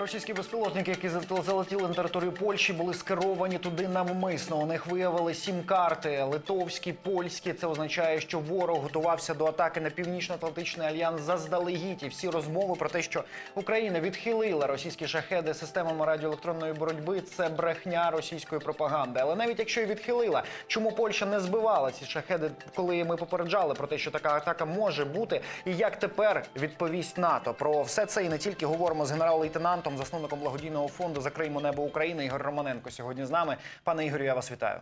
Російські безпілотники, які залетіли на територію Польщі, були скеровані туди навмисно. У них виявили сім карти: литовські, польські. Це означає, що ворог готувався до атаки на північно-атлантичний альянс заздалегідь. І всі розмови про те, що Україна відхилила російські шахеди системами радіоелектронної боротьби. Це брехня російської пропаганди. Але навіть якщо і відхилила, чому Польща не збивала ці шахеди, коли ми попереджали про те, що така атака може бути, і як тепер відповість НАТО про все це і не тільки говоримо з генерал-лейтенантом, засновником благодійного фонду Закриємо небо України Ігор Романенко сьогодні з нами. Пане Ігорю, я вас вітаю.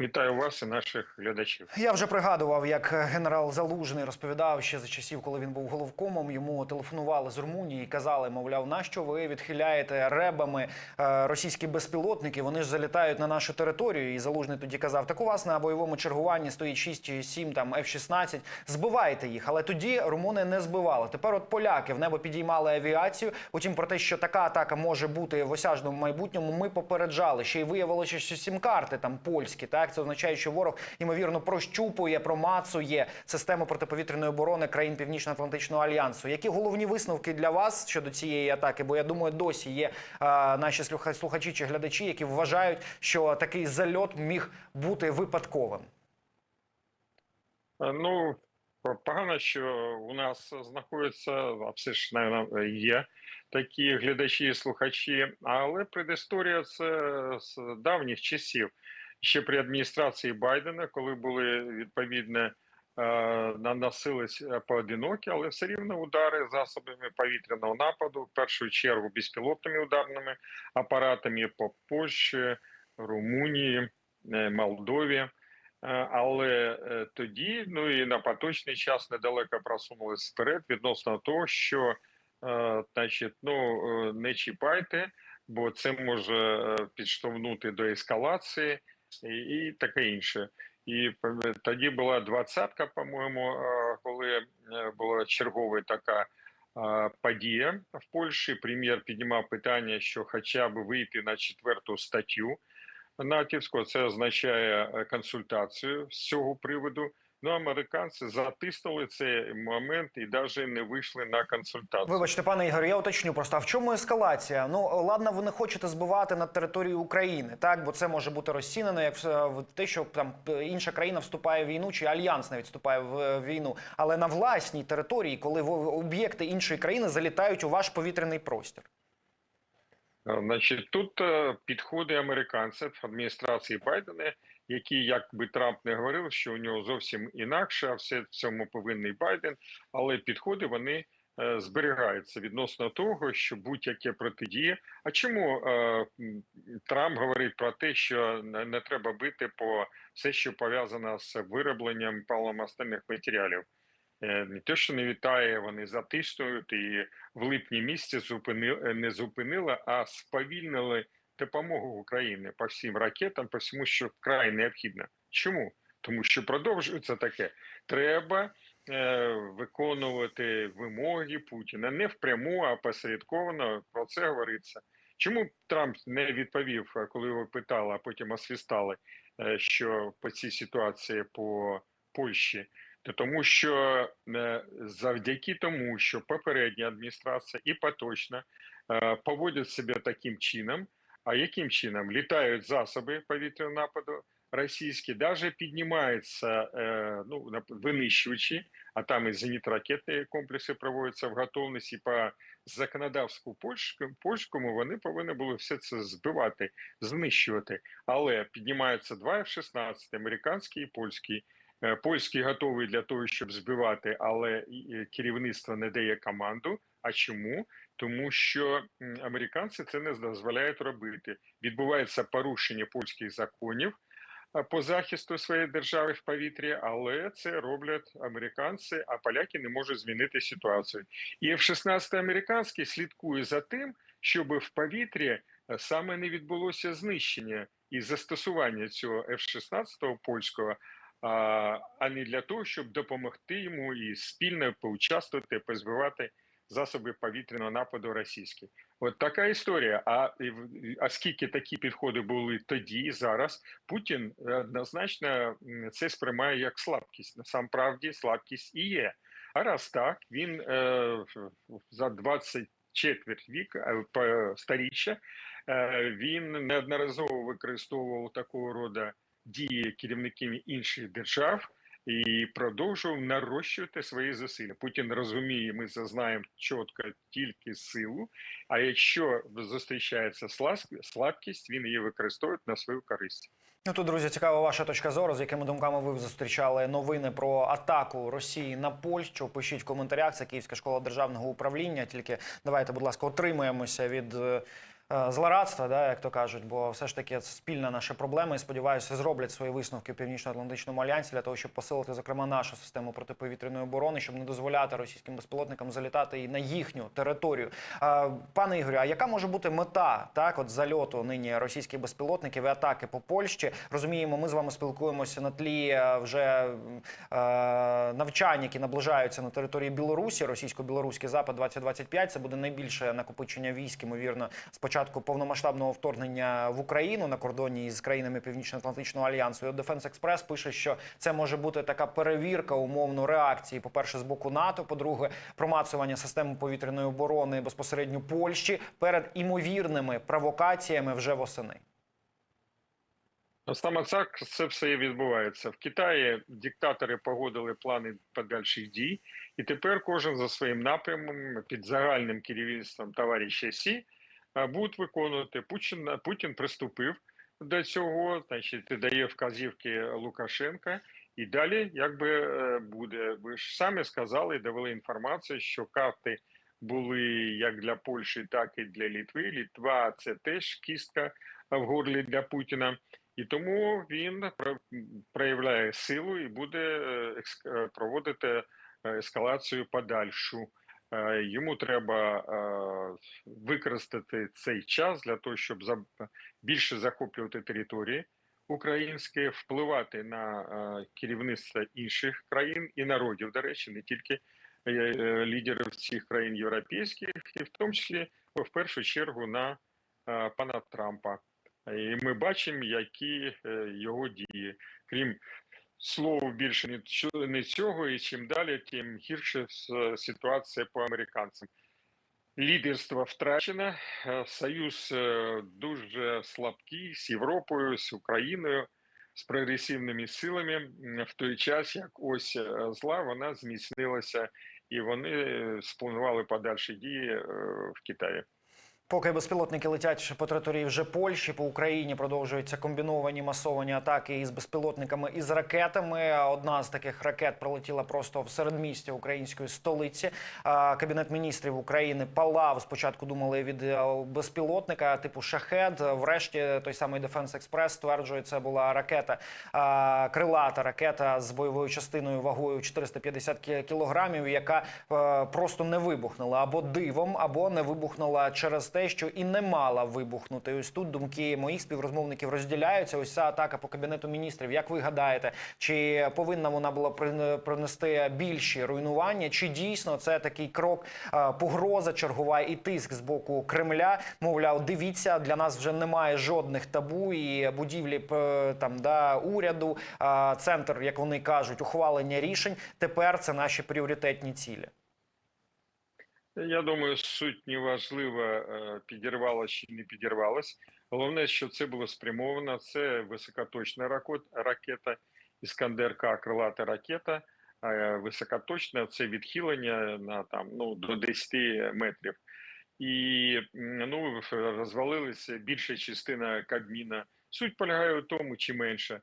Вітаю вас і наших глядачів. Я вже пригадував, як генерал Залужний розповідав ще за часів, коли він був головкомом. Йому телефонували з Румунії і казали, мовляв, нащо ви відхиляєте ребами е, російські безпілотники? Вони ж залітають на нашу територію. І Залужний тоді казав: так у вас на бойовому чергуванні стоїть 6 чи 7 там F-16, збивайте їх. Але тоді румуни не збивали. Тепер от поляки в небо підіймали авіацію. Потім про те, що така атака може бути в осяжному майбутньому, ми попереджали. Ще й виявилося, що сім карти там польські. Так це означає, що ворог ймовірно прощупує, промацує систему протиповітряної оборони країн Північно-Атлантичного альянсу. Які головні висновки для вас щодо цієї атаки? Бо я думаю, досі є а, наші слухачі чи глядачі, які вважають, що такий зальот міг бути випадковим. Е, Ну погано, що у нас знаходяться, а все ж навіть, є такі глядачі і слухачі, але предісторія це з давніх часів. Ще при адміністрації Байдена, коли були відповідне е, наносились поодинокі, але все рівно удари засобами повітряного нападу, в першу чергу безпілотними ударними апаратами по Польщі, Румунії, е, Молдові. Е, Але е, тоді, ну і на поточний час недалеко просунулись вперед відносно того, що е, значить, ну е, не чіпайте, бо це може е, підштовхнути до ескалації і, і таке інше. І пам- тоді була двадцятка, по-моєму, е, коли е, була чергова така е, подія в Польщі. Прем'єр піднімав питання, що хоча б вийти на четверту статтю натівського, це означає е, консультацію з цього приводу. Ну, американці затиснули цей момент і навіть не вийшли на консультацію. Вибачте, пане Ігорю, я уточню просто. А в чому ескалація? Ну ладно, ви не хочете збивати на території України, так бо це може бути розцінено як е, те, що там інша країна вступає в війну, чи альянс навіть вступає в е, війну, але на власній території, коли об'єкти іншої країни залітають у ваш повітряний простір. Е, Значить, тут підходи американців адміністрації Байдена, які, як би Трамп не говорив, що у нього зовсім інакше, а все в цьому повинний Байден, але підходи вони е, зберігаються відносно того, що будь-яке протидія. А чому е, Трамп говорить про те, що не, треба бити по все, що пов'язано з виробленням паливомастильних матеріалів? Е, Не те, що не вітає, вони затиснують і в липні місяці зупинили не зупинили, а сповільнили допомогу Україні по всім ракетам, по всьому, що вкрай необхідно. Чому? Тому що продовжується таке. Треба е, виконувати вимоги Путіна не впряму, а посередковано. Про це говориться. Чому Трамп не відповів, е, коли його питали, а потім освістали, е, що по цій ситуації по Польщі? Та тому, що е, завдяки тому, що попередня адміністрація і поточна е, поводять себе таким чином. А яким чином літають засоби повітряного нападу російські, навіть піднімаються е, ну винищувачі, а там і зенітно-ракетні комплекси проводяться в готовності по законодавству польському. Вони повинні були все це збивати, знищувати. Але піднімаються два F-16, американський і польський. Е, Польський готовий для того, щоб збивати, але керівництво не дає команду. А чому? Тому що американці це не дозволяють робити. Відбувається порушення польських законів по захисту своєї держави в повітрі, але це роблять американці, а поляки не можуть змінити ситуацію. І F-16 американський слідкує за тим, щоб в повітрі е, саме не відбулося знищення і застосування цього F-16 польського а не для того, щоб допомогти йому і спільно поучаствувати, позбивати засоби повітряного нападу російські. От така історія. А а скільки такі підходи були тоді і зараз, Путін е, однозначно це сприймає як слабкість. Насамправді слабкість і є. А раз так він е, за 20 четверть віка по сторіччя. Е, Він неодноразово використовував такого роду дії керівників інших держав і продовжував нарощувати свої зусилля. Путін розуміє, ми це знаємо чітко тільки силу. А якщо зустрічається слаб- слабкість, він її використовує на свою користь. Ну тут, друзі, цікава ваша точка зору. З якими думками ви зустрічали новини про атаку Росії на Польщу? Пишіть в коментарях. Це Київська школа державного управління. Тільки давайте, будь ласка, отримаємося від. Е, Злорадства, да, як то кажуть, бо все ж таки це спільна наша проблема. І сподіваюся, зроблять свої висновки в північно-атлантичному альянсі для того, щоб посилити зокрема нашу систему протиповітряної оборони, щоб не дозволяти російським безпілотникам залітати і на їхню територію. Пане Ігорю, а яка може бути мета так, от зальоту нині російських безпілотників і атаки по Польщі? Розуміємо, ми з вами спілкуємося на тлі е, вже е, навчань, які наближаються на території Білорусі, російсько-білоруський запад 2025 Це буде найбільше накопичення військ, ймовірно, з повномасштабного вторгнення в Україну на кордоні із країнами Північно-Атлантичного альянсу. І от Defense Express пише, що це може бути така перевірка умовно реакції. По перше, з боку НАТО. По-друге, промацування системи повітряної оборони безпосередньо Польщі перед імовірними провокаціями вже восени. Саме так це все відбувається. В Китаї диктатори погодили плани подальших дій, і тепер кожен за своїм напрямом під загальним керівництвом товариша Сі будуть виконувати. Путін, Путін приступив до цього, значить, дає вказівки Лукашенка. І далі, як би е, буде, ви ж самі сказали, довели інформацію, що карти були як для Польщі, так і для Літви. Літва це теж кістка в горлі для Путіна. І тому він проявляє силу і буде е, е, проводити ескалацію подальшу. Е, Йому треба е, використати цей час для того, щоб більше захоплювати території українські, впливати на е, керівництво інших країн і народів, до речі, не тільки лідерів цих країн європейських, і в тому числі в першу чергу на пана Трампа. І ми бачимо, які його дії. Крім слова більше не цього, і чим далі, тим гірше ситуація по американцям. Лідерство втрачено, е, союз е, дуже слабкий з Європою, з Україною, з прогресивними силами. В той час, як ось е, зла, вона зміцнилася, і вони спланували подальші дії в Китаї. Поки безпілотники летять по території вже Польщі, по Україні продовжуються комбіновані масовані атаки із безпілотниками і з ракетами. Одна з таких ракет пролетіла просто в середмістя української столиці. Кабінет міністрів України палав. Спочатку думали від е, безпілотника типу шахед. Врешті той самий Defense Express стверджує, це була ракета крилата ракета з бойовою частиною вагою 450 кі- кілограмів, яка е, просто не вибухнула або дивом, або не вибухнула через те, що і не мала вибухнути. Ось тут думки моїх співрозмовників розділяються. Ось ця атака по кабінету міністрів. Як ви гадаєте, чи повинна вона була принести більші руйнування? Чи дійсно це такий крок, погроза чергова і тиск з боку Кремля? Мовляв, дивіться, для нас вже немає жодних табу і будівлі там да уряду, центр, як вони кажуть, ухвалення рішень. Тепер це наші пріоритетні цілі. Я думаю, суть неважлива, е, підірвалась чи не підірвалась. Головне, що це було спрямовано. Це високоточна ракета, Іскандер-К, крилата ракета. е, Високоточна це відхилення на там ну до 10 метрів. І ну розвалилася більша частина Кабміна. Суть полягає в тому, чи менше,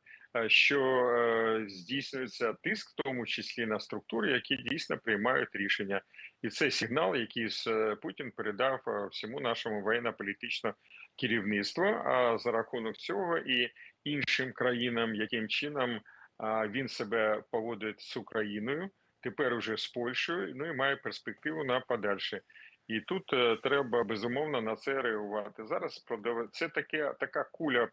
що е, здійснюється тиск, в тому числі на структури, які дійсно приймають рішення. І це сигнал, який е, Путін передав е, всьому нашому воєнно-політичному керівництву. А за рахунок цього і іншим країнам, яким чином він себе поводить з Україною, тепер уже з Польщею, ну і має перспективу на подальше. І тут е, треба безумовно на це реагувати. Зараз це таке така куля,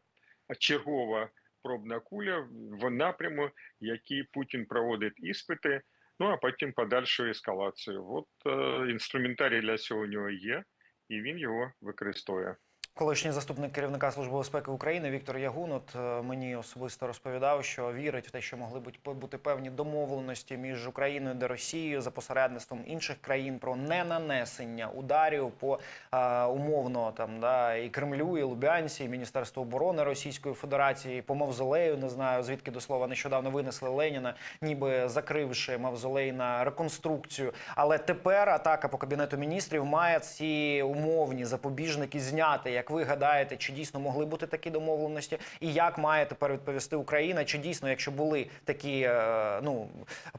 чергова пробна куля в напряму, який Путін проводить іспити. Ну а потім подальшу ескалацію. От е, інструментарій для цього у нього є, і він його використовує. Колишній заступник керівника служби безпеки України Віктор Ягун от е, мені особисто розповідав, що вірить в те, що могли бути певні домовленості між Україною та Росією за посередництвом інших країн про ненанесення ударів по е, умовно там да і Кремлю, і Лубянці, і Міністерству оборони Російської Федерації, по мавзолею. Не знаю звідки до слова нещодавно винесли Леніна, ніби закривши мавзолей на реконструкцію. Але тепер атака по кабінету міністрів має ці умовні запобіжники зняти. Як ви гадаєте, чи дійсно могли бути такі домовленості? І як має тепер відповісти Україна? Чи дійсно, якщо були такі е, ну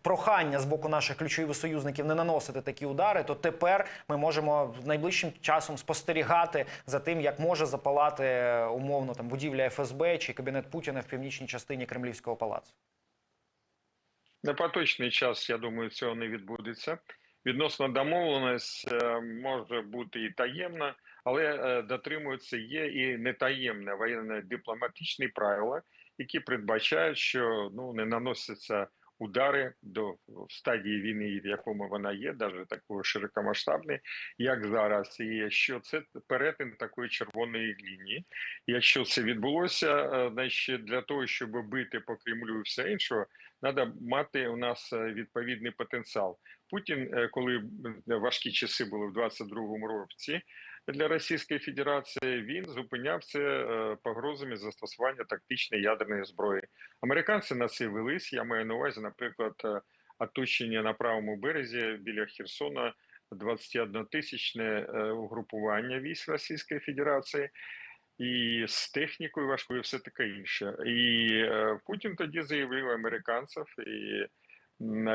прохання з боку наших ключових союзників не наносити такі удари, то тепер ми можемо найближчим часом спостерігати за тим, як може запалати е, умовно там будівля ФСБ чи кабінет Путіна в північній частині Кремлівського палацу. На поточний час, я думаю, цього не відбудеться. Відносно домовленість е, може бути і таємна, але е, дотримуються є і нетаємне воєнно-дипломатичні правила, які передбачають, що ну не наносяться удари до в стадії війни, в якому вона є, навіть такої широкомасштабної, як зараз. І що це перетин такої червоної лінії. Якщо це відбулося, е, значить для того, щоб бити по Кремлю і все іншого, треба мати у нас е, відповідний потенціал. Путін, коли важкі часи були в 22-му році для Російської Федерації, він зупиняв це е, погрозами застосування тактичної ядерної зброї. Американці на це велись. Я маю на увазі, наприклад, е, оточення на правому березі біля Херсона 21 тисячне угрупування військ Російської Федерації. І з технікою важкою, все таке інше. І е, Путін тоді заявив американців і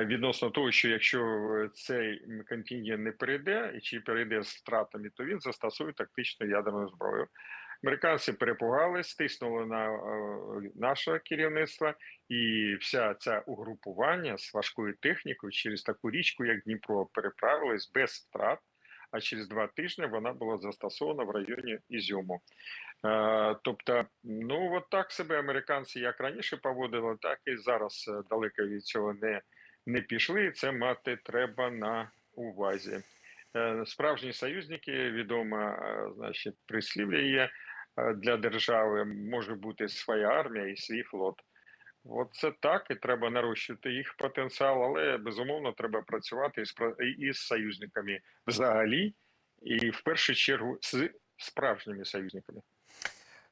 відносно того, що якщо цей контингент не перейде чи перейде з втратами, то він застосує тактичну ядерну зброю. Американці перепугались, стиснули на е, наше керівництво, і вся ця угрупування з важкою технікою через таку річку, як Дніпро, переправились без втрат. А через два тижні вона була застосована в районі Ізюму. Е, Тобто, ну от так себе американці як раніше поводили, так і зараз е, далеко від цього не, не пішли. Це мати треба на увазі. Е, Справжні союзники, відомо, е, значить, прислів'я є е, для держави, може бути своя армія і свій флот. От це так, і треба нарощувати їх потенціал, але безумовно треба працювати із, пра- і союзниками взагалі, і в першу чергу з справжніми союзниками.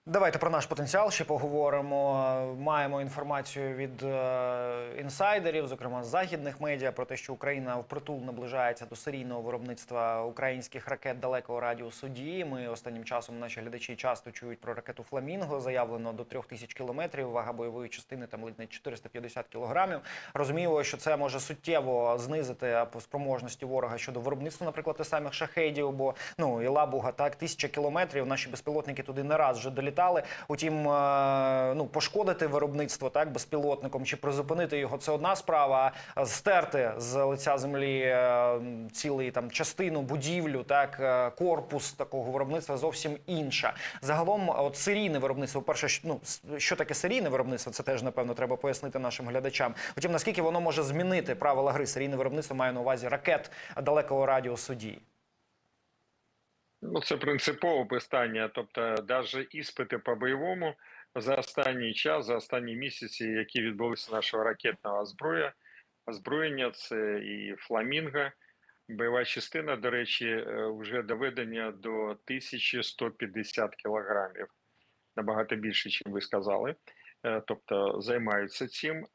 Давайте про наш потенціал ще поговоримо. Маємо інформацію від е, інсайдерів, зокрема з західних медіа, про те, що Україна впритул наближається до серійного виробництва українських ракет далекого радіусу дії. Ми останнім часом наші глядачі часто чують про ракету Фламінго, заявлено до 3000 кілометрів. Вага бойової частини там ледь не 450 кілограмів. Розуміло, що це може суттєво знизити спроможності ворога щодо виробництва, наприклад, тих самих шахедів, бо ну і лабуга так тисяча кілометрів. Наші безпілотники туди не раз вже долітали. Утім, е, ну пошкодити виробництво так безпілотником чи призупинити його це одна справа. А стерти з лиця землі е, цілий там частину будівлю, так е, корпус такого виробництва зовсім інша. Загалом, от серійне виробництво, перше, ну що таке серійне виробництво, це теж напевно треба пояснити нашим глядачам. Утім, наскільки воно може змінити правила гри серійне виробництво, маю на увазі ракет далекого радіусу дії. Ну, це принципове питання. Тобто, навіть іспити по бойовому за останній час, за останні місяці, які відбулися нашого ракетного озброєння, озброєння, це і фламінго. Бойова частина, до речі, е, вже доведення до 1150 кілограмів. Набагато більше, ніж ви сказали. Е, Тобто займаються цим.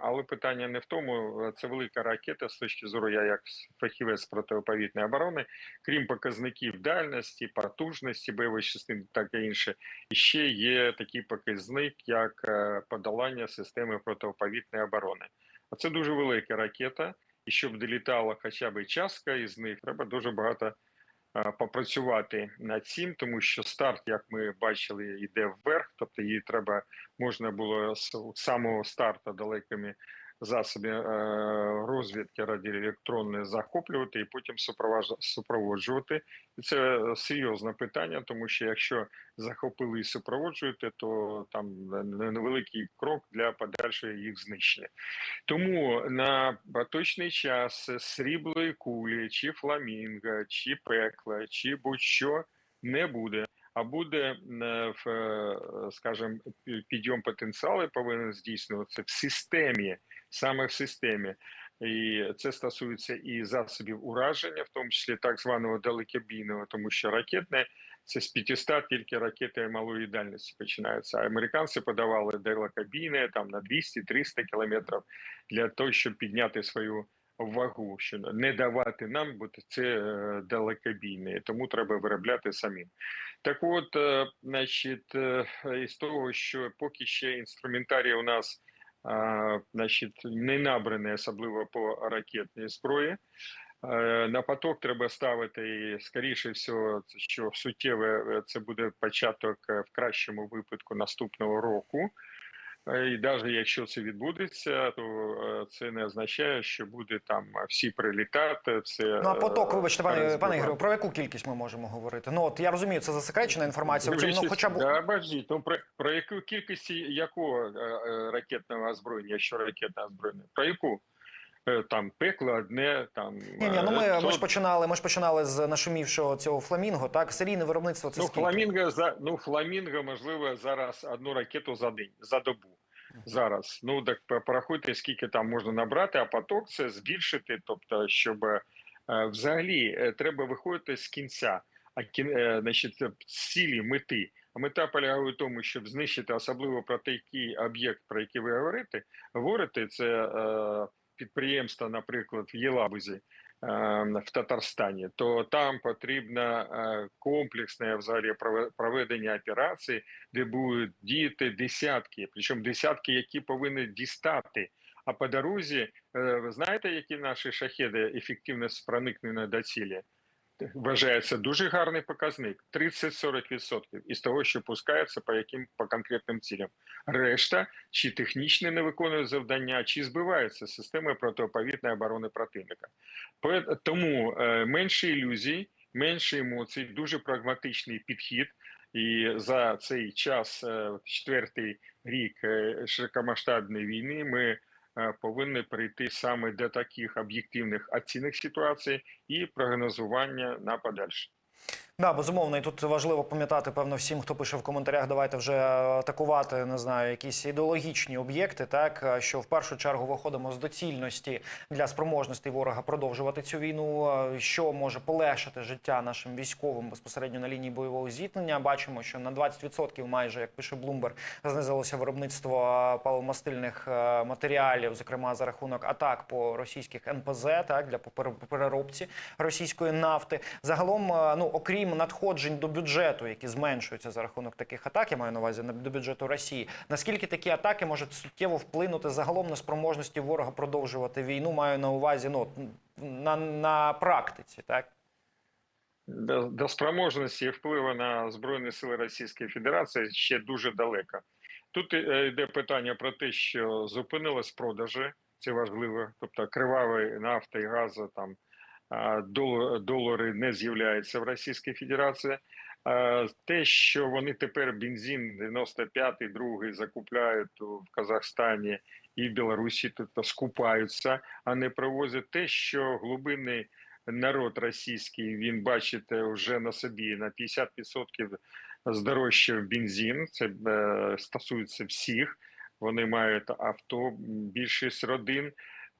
Але питання не в тому, е, це велика ракета з точки зору, я як фахівець протиповітної оборони, крім показників дальності, потужності бойової частини, так і інше, і ще є такий показник, як е, подолання системи протиповітної оборони. А це дуже велика ракета, і щоб долітала хоча б частка із них, треба дуже багато попрацювати над цим, тому що старт, як ми бачили, йде вверх, тобто її треба можна було з самого старту далекими засоби е, розвідки радіоелектронної захоплювати і потім супроводжувати. І це серйозне питання, тому що якщо захопили і супроводжуєте, то там невеликий крок для подальшого їх знищення. Тому на поточний час сріблої кулі, чи фламінго, чи пекла, чи будь-що не буде. а буде, е, в, е, скажімо, підйом потенціалу повинен здійснюватися в системі, саме в системі. І це стосується і засобів ураження, в тому числі так званого далекобійного, тому що ракетне це з 500 тільки ракети малої дальності починаються. Американці подавали далекобійне там на 200-300 кілометрів для того, щоб підняти свою вагу, що не давати нам, бо це е, далекобійне, тому треба виробляти самим. Так от, е, значить, е, із того, що поки ще інструментарій у нас значить, не набрані, особливо по ракетній зброї. Е, На поток треба ставити і скоріше всього, що суттєве е, це буде початок е, в кращому випадку наступного року. Е, І навіть якщо це відбудеться, то е, це не означає, що буде там всі прилітати. Все Ну а поток, е, вибачте, пане пане. Ігорю, про яку кількість ми можемо говорити? Ну от я розумію, це засекречена інформація. Ну, Дивлячись- хоча б да, обождіть, ну про, про яку кількість якого е, е, ракетного озброєння, що ракетне озброєння? Про яку? Е, Там пекло одне, там ні, ні, ну ми, е, ми ж починали. Ми ж починали з нашумівшого цього фламінго. Так, серійне виробництво це ну, скільки? фламінго за ну фламінго, можливо, зараз одну ракету за день, за добу. Зараз ну так порахуйте, скільки там можна набрати, а поток це збільшити. Тобто, щоб е, взагалі е, треба виходити з кінця, а кін, е, значить, е, цілі мети. А мета полягає в тому, щоб знищити особливо про такий об'єкт, про який ви говорите. Говорите, це е, підприємство, наприклад, в Єлабузі е, в Татарстані, то там потрібно е, комплексне взагалі прове- проведення операції, де будуть діяти десятки, причому десятки, які повинні дістати. А по дорозі, е, ви знаєте, які наші шахеди ефективність проникнення до цілі? Вважається дуже гарний показник 30-40% із того, що пускається по яким по конкретним цілям. Решта чи технічно не виконують завдання, чи збиваються системою протиповітної оборони противника. Тому е, менше ілюзій, менше емоцій, дуже прагматичний підхід. І за цей час, е, четвертий рік е, широкомасштабної війни, ми повинні прийти саме до таких об'єктивних оцінок ситуації і прогнозування на подальше. Да, безумовно, і тут важливо пам'ятати, певно, всім, хто пише в коментарях, давайте вже атакувати, не знаю, якісь ідеологічні об'єкти, так що в першу чергу виходимо з доцільності для спроможності ворога продовжувати цю війну, що може полегшити життя нашим військовим безпосередньо на лінії бойового зіткнення. Бачимо, що на 20% майже, як пише Блумберг, знизилося виробництво е, матеріалів, зокрема за рахунок атак по російських НПЗ, так для переробці російської нафти. Загалом, е, ну окрім надходжень до бюджету, які зменшуються за рахунок таких атак, я маю на увазі до бюджету Росії. Наскільки такі атаки можуть суттєво вплинути загалом на спроможності ворога продовжувати війну? Маю на увазі ну на, на практиці, так. До, до спроможності впливу на Збройні Сили Російської Федерації ще дуже далеко. Тут е, йде питання про те, що зупинились продажі, це важливо. Тобто кривавої нафти і газу там долари не з'являються в Російській Федерації. Те, що вони тепер бензин 95-й, другий закупляють в Казахстані і Білорусі, тобто скупаються, а не привозять те, що глибинний народ російський, він бачите, вже на собі на 50% здорожчав бензин. Це е, стосується всіх. Вони мають авто, більшість родин.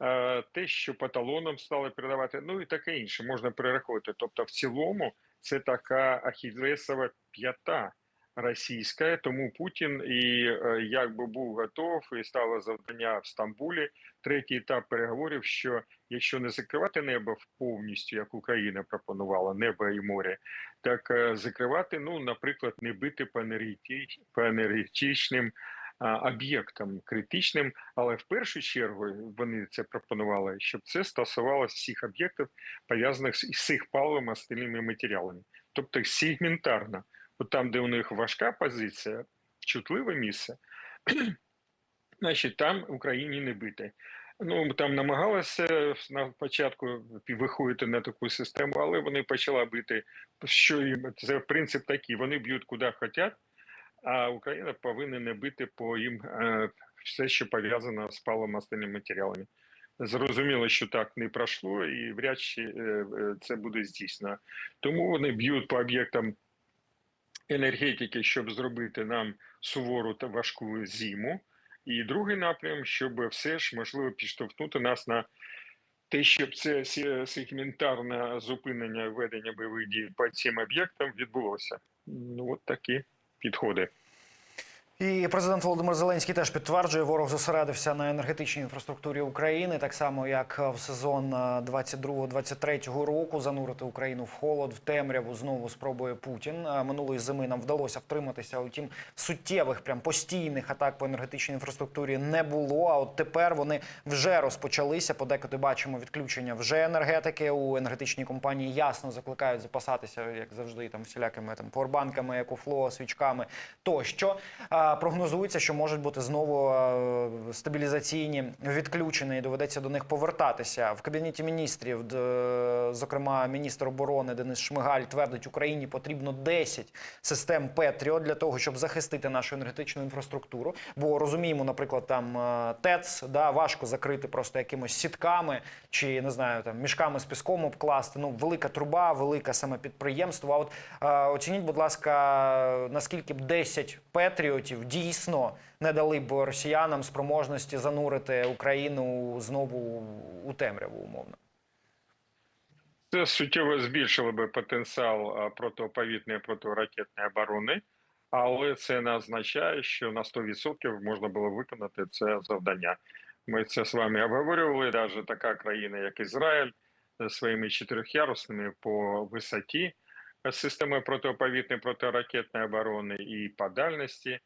Е, те, що по талонам стали передавати, ну і таке інше можна перераховувати. Тобто, в цілому, це така ахілесова п'ята російська. Тому Путін і е, якби був готов, і стало завдання в Стамбулі. Третій етап переговорів, що якщо не закривати небо повністю, як Україна пропонувала, небо і море, так е, закривати, ну, наприклад, не бити по енергетич- по енергетичним об'єктам критичним, але в першу чергу вони це пропонували, щоб це стосувалося всіх об'єктів, пов'язаних з з їх паливо-мастильними матеріалами, тобто сегментарно. От там, де у них важка позиція, чутливе місце, значить там Україні не бити. Ну там намагалися на початку виходити на таку систему, але вони почали бити. Що їм це принцип такий: вони б'ють куди хочуть, а Україна повинна не бити по їм е, все, що пов'язано з паливомастильними матеріалами. Зрозуміло, що так не пройшло, і вряд чи е, е, це буде здійснено. Тому вони б'ють по об'єктам енергетики, щоб зробити нам сувору та важку зиму. І другий напрям, щоб все ж можливо підштовхнути нас на те, щоб це се- сегментарне зупинення ведення бойових дій по цим об'єктам відбулося. Ну, от такі підходи. І президент Володимир Зеленський теж підтверджує, ворог зосередився на енергетичній інфраструктурі України, так само як в сезон е, 22-23 року занурити Україну в холод, в темряву знову спробує Путін. Е, Минулої зими нам вдалося втриматися. Утім, суттєвих, прям постійних атак по енергетичній інфраструктурі не було. А от тепер вони вже розпочалися. Подекуди бачимо відключення вже енергетики у енергетичній компанії. Ясно закликають запасатися, як завжди, там всілякими там поwerбанками, екофло, свічками тощо. Прогнозується, що можуть бути знову е, стабілізаційні відключення і доведеться до них повертатися. В кабінеті міністрів, зокрема, міністр оборони Денис Шмигаль твердить, Україні потрібно 10 систем Петріо для того, щоб захистити нашу енергетичну інфраструктуру. Бо розуміємо, наприклад, там е, ТЕЦ да важко закрити просто якимось сітками чи не знаю, там мішками з піском обкласти. Ну велика труба, велике саме підприємство. А от е, оцініть, будь ласка, наскільки б 10 петріотів дійсно не дали б росіянам спроможності занурити Україну знову у темряву, умовно. Це суттєво збільшило би потенціал протиповітної протиракетної оборони, але це не означає, що на 100% можна було виконати це завдання. Ми це з вами обговорювали. Навіть така країна, як Ізраїль, зі своїми чотирьохярусними по висоті е, системи протиповітної протиракетної оборони і по дальності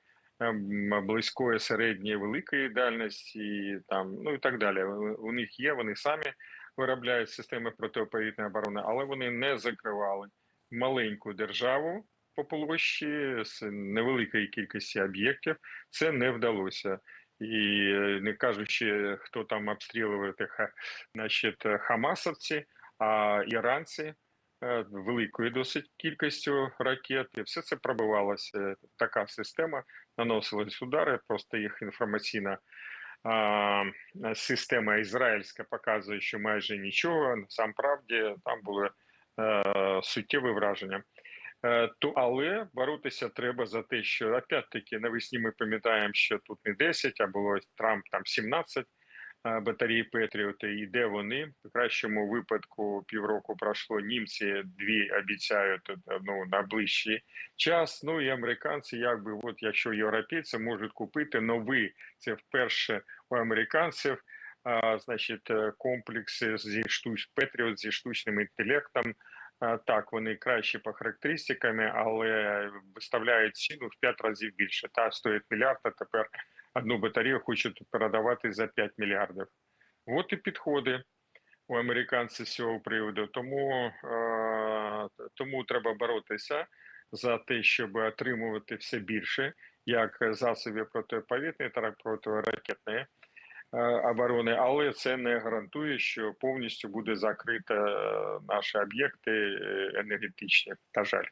близької, середньої, великої дальності, там ну і так далі. У них є, вони самі виробляють системи протиповітряної оборони, але вони не закривали маленьку державу по площі з невеликої кількості об'єктів. Це не вдалося. І не кажучи, хто там обстрілював значить, хамасовці, а іранці великою досить кількістю ракет, і все це пробивалося. Така система наносились удари, просто їх інформаційна система ізраїльська показує, що майже нічого. Сам правді там були е, суттєві враження. Е, то, але боротися треба за те, що опять-таки навесні ми пам'ятаємо, що тут не 10, а було Трамп там 17 е, батарей Петріоти, і де вони в кращому випадку півроку пройшло. Німці дві обіцяють е, ну на ближчий час. Ну і американці, якби от якщо європейці можуть купити новий, це вперше у американців. А, значить, е, комплекси зі штуч Петріот зі штучним інтелектом. А, Так, вони кращі по характеристиками, але виставляють ціну в 5 разів більше. Та стоїть а тепер одну батарею хочуть передавати за 5 мільярдів. От і підходи у американців з цього приводу. Тому, е, тому треба боротися за те, щоб отримувати все більше, як засобів протиповітряної, так і протиракетної е, оборони, але це не гарантує, що повністю буде закрито е, наші об'єкти е, енергетичні. На жаль.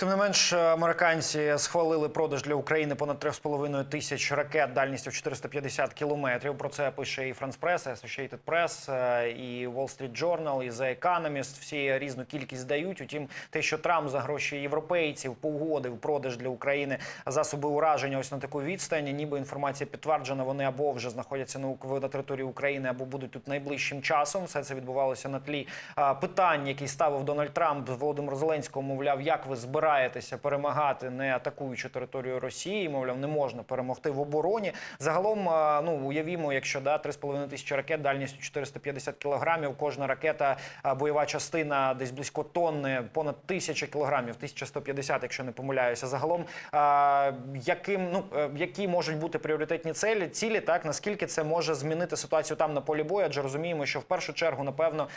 Тим не менш, американці схвалили продаж для України понад 3,5 тисяч ракет дальністю 450 кілометрів. Про це пише і France і Associated Press, е, і Wall Street Journal, і The Economist. Всі різну кількість дають. Утім, те, що Трамп за гроші європейців погодив продаж для України засоби ураження ось на таку відстані, ніби інформація підтверджена. Вони або вже знаходяться на території України, або будуть тут найближчим часом. Все це відбувалося на тлі питань, які ставив Дональд Трамп Володимиру Зеленському. Мовляв, як ви збираєтеся перемагати, не атакуючи територію Росії? Мовляв, не можна перемогти в обороні. Загалом, ну уявімо, якщо да 3,5 тисячі ракет дальністю 450 кілограмів. Кожна ракета бойова частина десь близько тонни, понад тисяча кілограмів, 1150, якщо не помиляюся. Загалом, яким ну е, які можуть бути пріоритетні цілі, цілі, так наскільки це може змінити ситуацію там на полі бою? Адже розуміємо, що в першу чергу, напевно,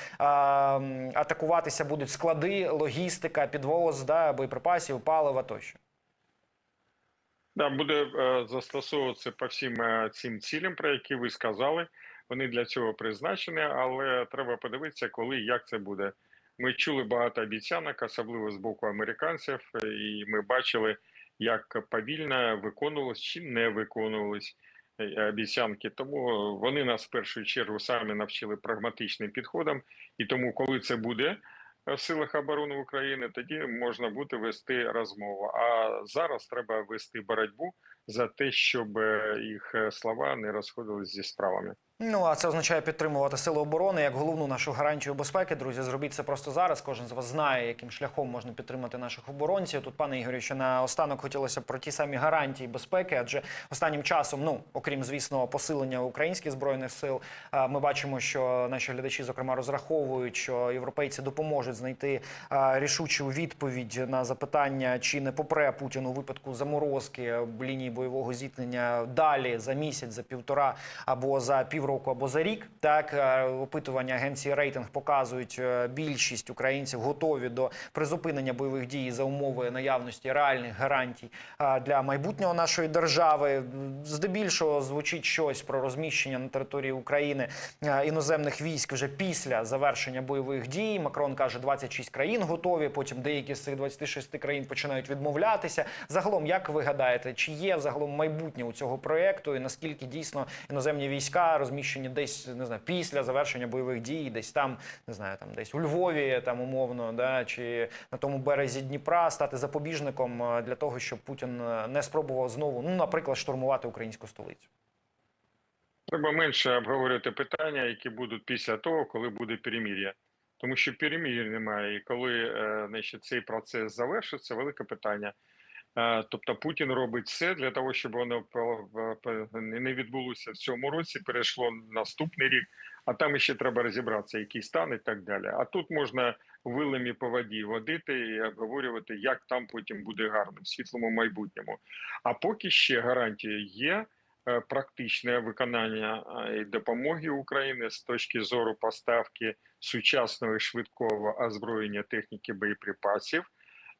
атакуватися будуть склади, логістика, підвоз, да, боєприпасів, палива тощо. Да, буде е, застосовуватися по всім е, цим цілям, про які ви сказали. Вони для цього призначені, але треба подивитися, коли і як це буде. Ми чули багато обіцянок, особливо з боку американців, е, і ми бачили, як повільно виконувалось чи не виконувались обіцянки. Тому вони нас в першу чергу самі навчили прагматичним підходам. І тому, коли це буде, в силах оборони України, тоді можна буде вести розмову. А зараз треба вести боротьбу за те, щоб е, їх е, слова не розходились зі справами. Ну а це означає підтримувати сили оборони як головну нашу гарантію безпеки. Друзі, зробіть це просто зараз. Кожен з вас знає, яким шляхом можна підтримати наших оборонців. Тут, пане Ігорю, ще на останок хотілося про ті самі гарантії безпеки, адже останнім часом, ну окрім звісно, посилення українських збройних сил, ми бачимо, що наші глядачі зокрема розраховують, що європейці допоможуть знайти рішучу відповідь на запитання, чи не попре Путін у випадку заморозки лінії бойового зіткнення далі за місяць, за півтора або за півроку, або за рік. Так е, опитування агенції рейтинг показують, е, більшість українців готові до призупинення бойових дій за умови наявності реальних гарантій е, для майбутнього нашої держави. Здебільшого звучить щось про розміщення на території України іноземних військ вже після завершення бойових дій. Макрон каже, 26 країн готові. Потім деякі з цих 26 країн починають відмовлятися. Загалом, як ви гадаєте, чи є загалом майбутнє у цього проекту, і наскільки дійсно іноземні війська розміщені десь не знаю після завершення бойових дій, десь там не знаю, там десь у Львові, там умовно, да чи на тому березі Дніпра стати запобіжником е, для того, щоб Путін е, не спробував знову, ну наприклад, штурмувати українську столицю. Треба менше обговорювати питання, які будуть після того, коли буде перемір'я. Тому що перемір'я немає. І коли е, значить, цей процес завершиться, велике питання. Е, Тобто Путін робить все для того, щоб воно не відбулося в цьому році, перейшло наступний рік, а там ще треба розібратися, який стан і так далі. А тут можна вилами по воді водити і обговорювати, як там потім буде гарно в світлому майбутньому. А поки ще гарантія є е, практичне виконання е, і допомоги України з точки зору поставки сучасного і швидкого озброєння техніки боєприпасів.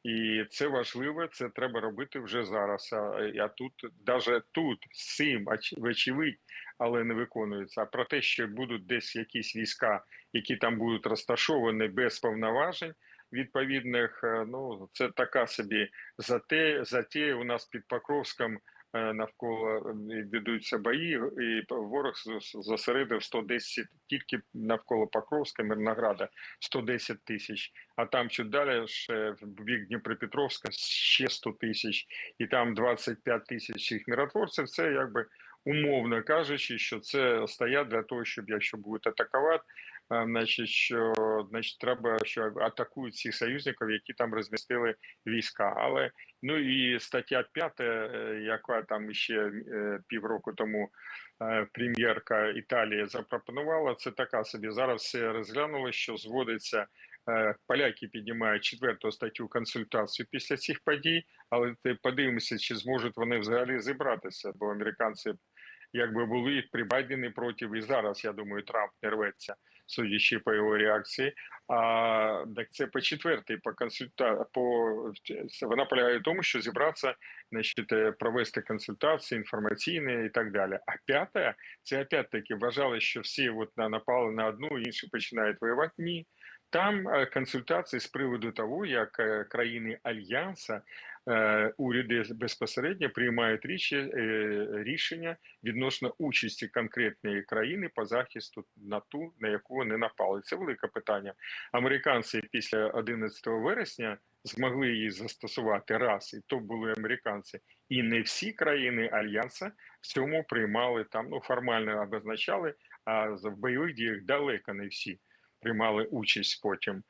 І це важливо, це треба робити вже зараз. А, а тут, навіть тут, з цим, оч- вочевидь, але не виконується. А про те, що будуть десь якісь війська, які там будуть розташовані без повноважень відповідних, е, ну це така собі зате, затея у нас під Покровськом е, навколо е, ведуться бої, і ворог зосередив 110 тільки навколо Покровська, Мирнограда 110 тисяч а там чуть далі ще в бік Дніпропетровська ще 100 тисяч, і там 25 тисяч цих миротворців. Це якби умовно кажучи, що це стоять для того, щоб якщо будуть атакувати, значить, що значить треба, що атакують цих союзників, які там розмістили війська. Але ну і стаття 5, е, яка там ще е, півроку тому е, прем'єрка Італії запропонувала, це така собі зараз розглянули, що зводиться. Е, Поляки піднімають четверту статтю консультацію після цих подій, але ти подивимося, чи зможуть вони взагалі зібратися, бо американці якби були при Байдені проти, і зараз я думаю, Трамп не рветься, судячи по його реакції. А так це по четвертій, по консульта по вона полягає в тому, що зібратися, значить, е, провести консультації інформаційні і так далі. А п'ята це опять таки вважали, що всі от напали на одну, інші починають воювати. Ні. Там е, консультації з приводу того, як е, країни альянса уряди безпосередньо приймають е, рішення відносно участі конкретної країни по захисту на ту, на яку вони напали. Це велике питання. Американці після 11 вересня змогли її застосувати раз, і то були американці, і не всі країни альянса в цьому приймали там. Ну формально обозначали, а в бойових діях далеко не всі приймали участь потім.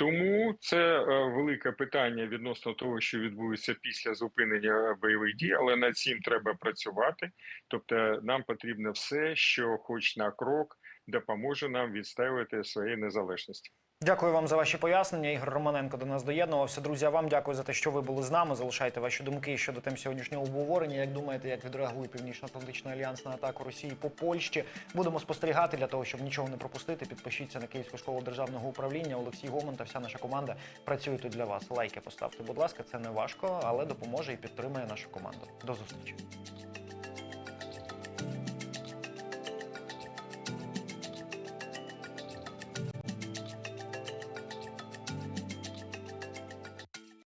Тому це е, велике питання відносно того, що відбудеться після зупинення бойових дій, але над цим треба працювати. Тобто, нам потрібно все, що хоч на крок допоможе нам відстоювати свої незалежності. Дякую вам за ваші пояснення. Ігор Романенко до нас доєднувався. Друзі, вам дякую за те, що ви були з нами. Залишайте ваші думки щодо тем сьогоднішнього обговорення. Як думаєте, як відреагує Північно-Атлантичний альянс на атаку Росії по Польщі? Будемо спостерігати для того, щоб нічого не пропустити. Підпишіться на Київську школу державного управління. Олексій Гомон та вся наша команда працює тут для вас. Лайки поставте, будь ласка, це не важко, але допоможе і підтримує нашу команду. До зустрічі.